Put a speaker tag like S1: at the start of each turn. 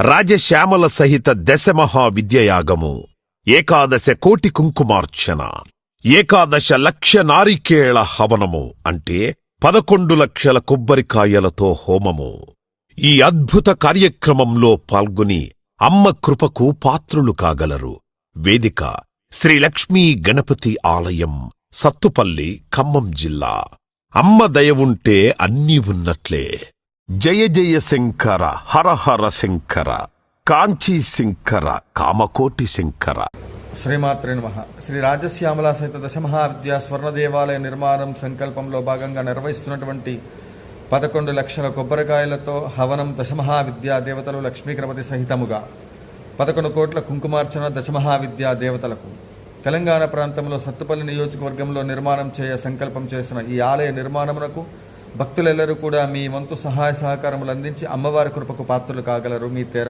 S1: రాజశ్యామల సహిత దశ మహావిద్యయాగము ఏకాదశ కోటి కుంకుమార్చన. ఏకాదశ లక్ష నారికేళ హవనము అంటే పదకొండు లక్షల కొబ్బరికాయలతో హోమము. ఈ అద్భుత కార్యక్రమంలో పాల్గొని అమ్మ కృపకు పాత్రులు కాగలరు. వేదిక శ్రీ లక్ష్మీ గణపతి ఆలయం సత్తుపల్లి ఖమ్మం జిల్లా. అమ్మ దయ ఉంటే అన్నీ ఉన్నట్లే. జయ జయ శంకర హర హర శంకర కాంచీ శంకర కామకోటి శంకర.
S2: శ్రీమాత్రే నమ. శ్రీ రాజశ్యామల సహిత దశమహావిద్యా స్వర్ణ దేవాలయ నిర్మాణం సంకల్పంలో భాగంగా నిర్వహిస్తున్నటువంటి పదకొండు లక్షల కొబ్బరికాయలతో హవనం దశమహావిద్యా దేవతలు లక్ష్మీగణపతి సహితముగా. పదకొండు కోట్ల కుంకుమార్చన దశమహావిద్యా దేవతలకు. తెలంగాణ ప్రాంతంలో సత్తుపల్లి నియోజకవర్గంలో నిర్మాణం చేయ సంకల్పం చేసిన ఈ ఆలయ నిర్మాణమునకు భక్తులెల్లరూ కూడా మీ వంతు సహాయ సహకారములు అందించి అమ్మవారి కృపకు పాత్రలు కాగలరు. మీ తెర